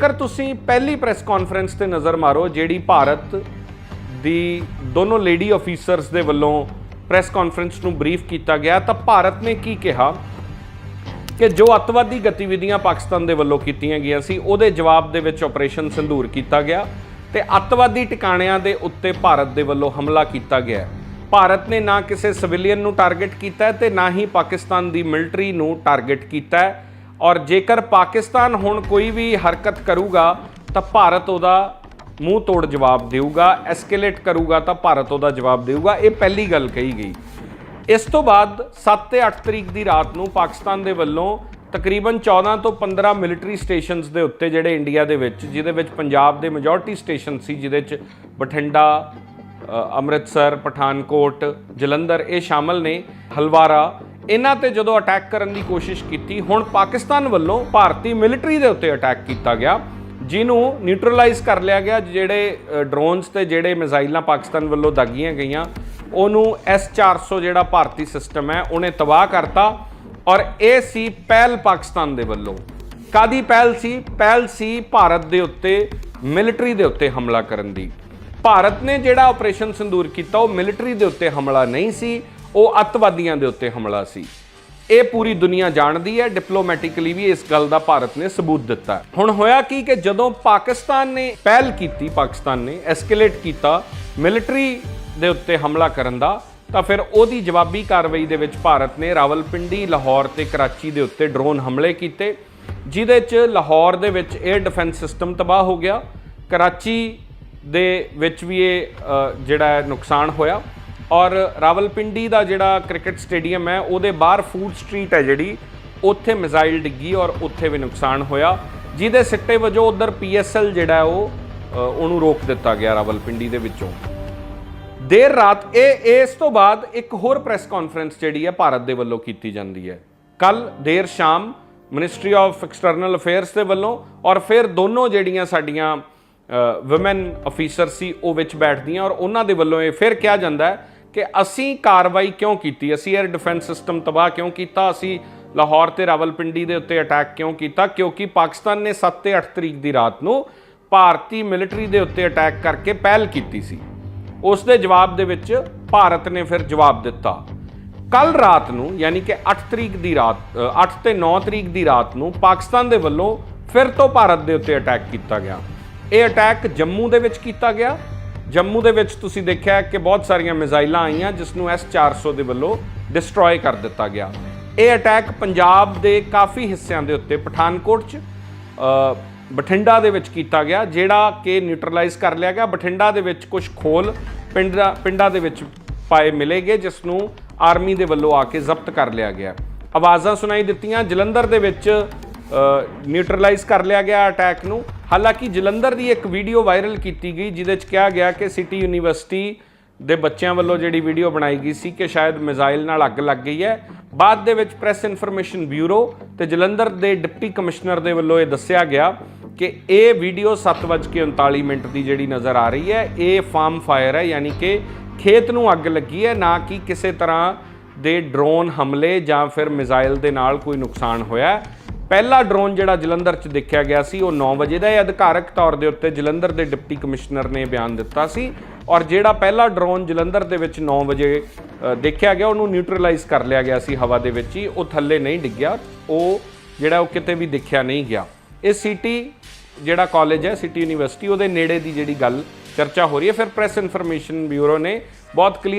ਜੇਕਰ ਤੁਸੀਂ ਪਹਿਲੀ ਪ੍ਰੈਸ ਕਾਨਫਰੰਸ ਤੇ ਨਜ਼ਰ ਮਾਰੋ, ਜਿਹੜੀ ਭਾਰਤ ਦੀ ਦੋਨੋਂ ਲੇਡੀ ਆਫੀਸਰਸ ਦੇ ਵੱਲੋਂ ਪ੍ਰੈਸ ਕਾਨਫਰੰਸ ਨੂੰ ਬਰੀਫ ਕੀਤਾ ਗਿਆ, ਤਾਂ ਭਾਰਤ ਨੇ ਕੀ ਕਿਹਾ? ਕਿ ਜੋ ਅੱਤਵਾਦੀ ਗਤੀਵਿਧੀਆਂ ਪਾਕਿਸਤਾਨ ਦੇ ਵੱਲੋਂ ਕੀਤੀਆਂ ਗਈਆਂ ਸੀ, ਉਹਦੇ ਜਵਾਬ ਦੇ ਵਿੱਚ ਆਪਰੇਸ਼ਨ ਸੰਧੂਰ ਕੀਤਾ ਗਿਆ ਤੇ ਅੱਤਵਾਦੀ ਟਿਕਾਣਿਆਂ ਦੇ ਉੱਤੇ ਭਾਰਤ ਦੇ ਵੱਲੋਂ ਹਮਲਾ ਕੀਤਾ ਗਿਆ ਭਾਰਤ ਨੇ ਨਾ ਕਿਸੇ ਸਿਵਿਲੀਅਨ ਨੂੰ ਟਾਰਗੇਟ ਕੀਤਾ ਹੈ ਤੇ ਨਾ ਹੀ ਪਾਕਿਸਤਾਨ ਦੀ ਮਿਲਟਰੀ ਨੂੰ ਟਾਰਗੇਟ ਕੀਤਾ ਹੈ। ਔਰ ਜੇਕਰ ਪਾਕਿਸਤਾਨ ਹੁਣ ਕੋਈ ਵੀ ਹਰਕਤ ਕਰੂਗਾ, ਤਾਂ ਭਾਰਤ ਉਹਦਾ ਮੂੰਹ ਤੋੜ ਜਵਾਬ ਦੇਊਗਾ ਐਸਕੇਲੇਟ ਕਰੂਗਾ, ਤਾਂ ਭਾਰਤ ਉਹਦਾ ਜਵਾਬ ਦੇਊਗਾ। ਇਹ ਪਹਿਲੀ ਗੱਲ ਕਹੀ ਗਈ। ਇਸ ਤੋਂ ਬਾਅਦ 7 ਤੇ 8 ਤਰੀਕ ਦੀ ਰਾਤ ਨੂੰ ਪਾਕਿਸਤਾਨ ਦੇ ਵੱਲੋਂ ਤਕਰੀਬਨ 14 ਤੋਂ 15 ਮਿਲਟਰੀ ਸਟੇਸ਼ਨਸ ਦੇ ਉੱਤੇ ਜਿਹੜੇ ਇੰਡੀਆ ਦੇ ਵਿੱਚ, ਜਿਹਦੇ ਵਿੱਚ ਪੰਜਾਬ ਦੇ ਮੈਜੋਰਟੀ ਸਟੇਸ਼ਨ ਸੀ, ਜਿਹਦੇ ਵਿੱਚ ਬਠਿੰਡਾ ਅੰਮ੍ਰਿਤਸਰ, ਪਠਾਨਕੋਟ, ਜਲੰਧਰ, ਇਹ ਸ਼ਾਮਲ ਨੇ। ਹਲਵਾਰਾ ਇਹਨਾਂ ਤੇ ਜਦੋਂ ਅਟੈਕ ਕਰਨ ਦੀ ਕੋਸ਼ਿਸ਼ ਕੀਤੀ, ਹੁਣ ਪਾਕਿਸਤਾਨ ਵੱਲੋਂ ਭਾਰਤੀ ਮਿਲਟਰੀ ਦੇ ਉੱਤੇ ਅਟੈਕ ਕੀਤਾ ਗਿਆ, ਜਿਹਨੂੰ ਨਿਊਟਰਲਾਈਜ਼ ਕਰ ਲਿਆ ਗਿਆ, ਜਿਹੜੇ ਡਰੋਨਸ ਤੇ ਜਿਹੜੇ ਮਿਜ਼ਾਈਲਾਂ ਪਾਕਿਸਤਾਨ ਵੱਲੋਂ ਦਾਗੀਆਂ ਗਈਆਂ, ਉਹਨੂੰ S400 ਜਿਹੜਾ ਭਾਰਤੀ ਸਿਸਟਮ ਹੈ, ਉਹਨੇ ਤਬਾਹ ਕਰਤਾ ਔਰ ਇਹ ਸੀ ਪਹਿਲ ਪਾਕਿਸਤਾਨ ਦੇ ਵੱਲੋਂ। ਕਾਦੀ ਪਹਿਲ ਸੀ? ਪਹਿਲ ਸੀ ਭਾਰਤ ਦੇ ਉੱਤੇ ਮਿਲਟਰੀ ਦੇ ਉੱਤੇ ਹਮਲਾ ਕਰਨ ਦੀ। ਭਾਰਤ ਨੇ ਜਿਹੜਾ ਆਪਰੇਸ਼ਨ ਸੰਦੂਰ ਕੀਤਾ, ਉਹ ਮਿਲਟਰੀ ਦੇ ਉੱਤੇ ਹਮਲਾ ਨਹੀਂ ਸੀ ਉਹ ਅੱਤਵਾਦੀਆਂ ਦੇ ਉੱਤੇ ਹਮਲਾ ਸੀ। ਇਹ ਪੂਰੀ ਦੁਨੀਆ ਜਾਣਦੀ ਹੈ ਡਿਪਲੋਮੈਟਿਕਲੀ ਵੀ ਇਸ ਗੱਲ ਦਾ ਭਾਰਤ ਨੇ ਸਬੂਤ ਦਿੱਤਾ। ਹੁਣ ਹੋਇਆ ਕੀ ਕਿ ਜਦੋਂ ਪਾਕਿਸਤਾਨ ਨੇ ਪਹਿਲ ਕੀਤੀ, ਪਾਕਿਸਤਾਨ ਨੇ ਐਸਕੇਲੇਟ ਕੀਤਾ ਮਿਲਟਰੀ ਦੇ ਉੱਤੇ ਹਮਲਾ ਕਰਨ ਦਾ, ਤਾਂ ਫਿਰ ਉਹਦੀ ਜਵਾਬੀ ਕਾਰਵਾਈ ਦੇ ਵਿੱਚ ਭਾਰਤ ਨੇ ਰਾਵਲਪਿੰਡੀ, ਲਾਹੌਰ ਤੇ ਕਰਾਚੀ ਦੇ ਉੱਤੇ ਡਰੋਨ ਹਮਲੇ ਕੀਤੇ, ਜਿਹਦੇ 'ਚ ਲਾਹੌਰ ਦੇ ਵਿੱਚ 에ਅਰ ਡਿਫੈਂਸ ਸਿਸਟਮ ਤਬਾਹ ਹੋ ਗਿਆ, ਕਰਾਚੀ ਦੇ ਵਿੱਚ ਵੀ ਇਹ ਜਿਹੜਾ ਹੈ, ਨੁਕਸਾਨ ਹੋਇਆ। ਔਰ ਰਾਵਲਪਿੰਡੀ ਦਾ ਜਿਹੜਾ ਕ੍ਰਿਕਟ ਸਟੇਡੀਅਮ ਹੈ, ਉਹਦੇ ਬਾਹਰ ਫੂਡ ਸਟਰੀਟ ਹੈ ਜਿਹੜੀ, ਉੱਥੇ ਮਿਜ਼ਾਈਲ ਡਿੱਗੀ ਔਰ ਉੱਥੇ ਵੀ ਨੁਕਸਾਨ ਹੋਇਆ। ਜਿਹਦੇ ਸਿੱਟੇ ਵਜੋਂ ਉਧਰ ਪੀਐਸਐਲ ਜਿਹੜਾ ਉਹ ਉਹਨੂੰ ਰੋਕ ਦਿੱਤਾ ਗਿਆ ਰਾਵਲਪਿੰਡੀ ਦੇ ਵਿੱਚੋਂ। ਦੇਰ ਰਾਤ, ਇਹ, ਇਸ ਤੋਂ ਬਾਅਦ ਇੱਕ ਹੋਰ ਪ੍ਰੈਸ ਕਾਨਫਰੰਸ ਜਿਹੜੀ ਹੈ ਭਾਰਤ ਦੇ ਵੱਲੋਂ ਕੀਤੀ ਜਾਂਦੀ ਹੈ। ਕੱਲ ਦੇਰ ਸ਼ਾਮ ਮਿਨਿਸਟਰੀ ਆਫ ਐਕਸਟਰਨਲ ਅਫੇਅਰਸ ਦੇ ਵੱਲੋਂ ਔਰ ਫਿਰ ਦੋਨੋਂ ਜਿਹੜੀਆਂ ਸਾਡੀਆਂ ਔਮਨ ਅਫੀਸਰ ਸੀ, ਉਹ ਵਿੱਚ ਬੈਠਦੀਆਂ ਔਰ ਉਹਨਾਂ ਦੇ ਵੱਲੋਂ ਇਹ ਫਿਰ ਕਿਹਾ ਜਾਂਦਾ ਹੈ ਕਿ ਅਸੀਂ ਕਾਰਵਾਈ ਕਿਉਂ ਕੀਤੀ? ਅਸੀਂ 에ਅਰ ਡਿਫੈਂਸ ਸਿਸਟਮ ਤਬਾਹ ਕਿਉਂ ਕੀਤਾ? ਅਸੀਂ ਲਾਹੌਰ ਤੇ ਰਾਵਲਪਿੰਡੀ ਦੇ ਉੱਤੇ ਅਟੈਕ ਕਿਉਂ ਕੀਤਾ? ਕਿਉਂਕਿ ਪਾਕਿਸਤਾਨ ਨੇ 7 ਤੇ 8 ਤਰੀਕ ਦੀ ਰਾਤ ਨੂੰ ਭਾਰਤੀ ਮਿਲਟਰੀ ਦੇ ਉੱਤੇ ਅਟੈਕ ਕਰਕੇ ਪਹਿਲ ਕੀਤੀ ਸੀ। ਉਸ ਦੇ ਜਵਾਬ ਦੇ ਵਿੱਚ ਭਾਰਤ ਨੇ ਫਿਰ ਜਵਾਬ ਦਿੱਤਾ। ਕੱਲ ਰਾਤ ਨੂੰ ਯਾਨੀ ਕਿ 8 ਤਰੀਕ ਦੀ ਰਾਤ ਅ, 8 ਤੇ 9 ਤਰੀਕ ਦੀ ਰਾਤ ਨੂੰ ਪਾਕਿਸਤਾਨ ਦੇ ਵੱਲੋਂ ਫਿਰ ਤੋਂ ਭਾਰਤ ਦੇ ਉੱਤੇ ਅਟੈਕ ਕੀਤਾ ਗਿਆ। ਇਹ ਅਟੈਕ ਜੰਮੂ ਦੇ ਵਿੱਚ ਕੀਤਾ ਗਿਆ ਜੰਮੂ ਦੇ ਵਿੱਚ ਤੁਸੀਂ ਦੇਖਿਆ ਕਿ ਬਹੁਤ ਸਾਰੀਆਂ ਮਿਜ਼ਾਈਲਾਂ ਆਈਆਂ, ਜਿਸ ਨੂੰ S400 ਦੇ ਵੱਲੋਂ ਡਿਸਟਰੋਏ ਕਰ ਦਿੱਤਾ ਗਿਆ। ਇਹ ਅਟੈਕ ਪੰਜਾਬ ਦੇ ਕਾਫੀ ਹਿੱਸਿਆਂ ਦੇ ਉੱਤੇ, ਪਠਾਨਕੋਟ 'ਚ ਬਠਿੰਡਾ ਦੇ ਵਿੱਚ ਕੀਤਾ ਗਿਆ, ਜਿਹੜਾ ਕਿ ਨਿਊਟਰਲਾਈਜ਼ ਕਰ ਲਿਆ ਗਿਆ। ਬਠਿੰਡਾ ਦੇ ਵਿੱਚ ਕੁਝ ਖੋਲ ਪਿੰਡਾਂ ਪਿੰਡਾਂ ਦੇ ਵਿੱਚ ਪਾਏ ਮਿਲੇਗੇ ਜਿਸ ਨੂੰ ਆਰਮੀ ਦੇ ਵੱਲੋਂ ਆ ਕੇ ਜ਼ਬਤ ਕਰ ਲਿਆ ਗਿਆ। ਆਵਾਜ਼ਾਂ ਸੁਣਾਈ ਦਿੱਤੀਆਂ। ਜਲੰਧਰ ਦੇ ਵਿੱਚ ਨਿਊਟਰਲਾਈਜ਼ ਕਰ ਲਿਆ ਗਿਆ ਅਟੈਕ ਨੂੰ। ਹਾਲਾਂਕਿ ਜਲੰਧਰ ਦੀ ਇੱਕ ਵੀਡੀਓ ਵਾਇਰਲ ਕੀਤੀ ਗਈ, ਜਿਹਦੇ ਵਿੱਚ ਕਿਹਾ ਗਿਆ ਕਿ ਸਿਟੀ ਯੂਨੀਵਰਸਿਟੀ ਦੇ ਬੱਚਿਆਂ ਵੱਲੋਂ ਜਿਹੜੀ ਵੀਡੀਓ ਬਣਾਈ ਗਈ ਸੀ ਕਿ ਸ਼ਾਇਦ ਮਿਜ਼ਾਈਲ ਨਾਲ ਅੱਗ ਲੱਗ ਗਈ ਹੈ। ਬਾਅਦ ਦੇ ਵਿੱਚ ਪ੍ਰੈਸ ਇਨਫੋਰਮੇਸ਼ਨ ਬਿਊਰੋ ਤੇ ਜਲੰਧਰ ਦੇ ਡਿਪਟੀ ਕਮਿਸ਼ਨਰ ਦੇ ਵੱਲੋਂ ਇਹ ਦੱਸਿਆ ਗਿਆ ਕਿ ਇਹ ਵੀਡੀਓ 7:39 ਮਿੰਟ ਦੀ ਜਿਹੜੀ ਨਜ਼ਰ ਆ ਰਹੀ ਹੈ, ਇਹ ਫਾਰਮ ਫਾਇਰ ਹੈ, ਯਾਨੀ ਕਿ ਖੇਤ ਨੂੰ ਅੱਗ ਲੱਗੀ ਹੈ, ਨਾ ਕਿ ਕਿਸੇ ਤਰ੍ਹਾਂ ਦੇ ਡਰੋਨ ਹਮਲੇ ਜਾਂ ਫਿਰ ਮਿਜ਼ਾਈਲ ਦੇ ਨਾਲ ਕੋਈ ਨੁਕਸਾਨ ਹੋਇਆ। ਪਹਿਲਾ ਡਰੋਨ ਜਿਹੜਾ ਜਲੰਧਰ 'ਚ ਦੇਖਿਆ ਗਿਆ ਸੀ, ਉਹ 9 ਵਜੇ ਦਾ ਹੈ। ਅਧਿਕਾਰਕ ਤੌਰ ਦੇ ਉੱਤੇ ਜਲੰਧਰ ਦੇ ਡਿਪਟੀ ਕਮਿਸ਼ਨਰ ਨੇ ਬਿਆਨ ਦਿੱਤਾ ਸੀ ਔਰ ਜਿਹੜਾ ਪਹਿਲਾ ਡਰੋਨ ਜਲੰਧਰ ਦੇ ਵਿੱਚ 9 ਵਜੇ ਦੇਖਿਆ ਗਿਆ, ਉਹਨੂੰ ਨਿਊਟਰਲਾਈਜ਼ ਕਰ ਲਿਆ ਗਿਆ ਸੀ ਹਵਾ ਦੇ ਵਿੱਚ ਹੀ। ਉਹ ਥੱਲੇ ਨਹੀਂ ਡਿੱਗਿਆ, ਉਹ ਜਿਹੜਾ ਉਹ ਕਿਤੇ ਵੀ ਦੇਖਿਆ ਨਹੀਂ ਗਿਆ। ਇਹ ਸਿਟੀ ਜਿਹੜਾ ਕਾਲਜ ਹੈ ਸਿਟੀ ਯੂਨੀਵਰਸਿਟੀ ਉਹਦੇ ਨੇੜੇ ਦੀ ਜਿਹੜੀ ਗੱਲ ਚਰਚਾ ਹੋ ਰਹੀ ਹੈ। ਫਿਰ ਪ੍ਰੈਸ ਇਨਫੋਰਮੇਸ਼ਨ ਬਿਊਰੋ ਨੇ ਬਹੁਤ ਕਲੀਅਰ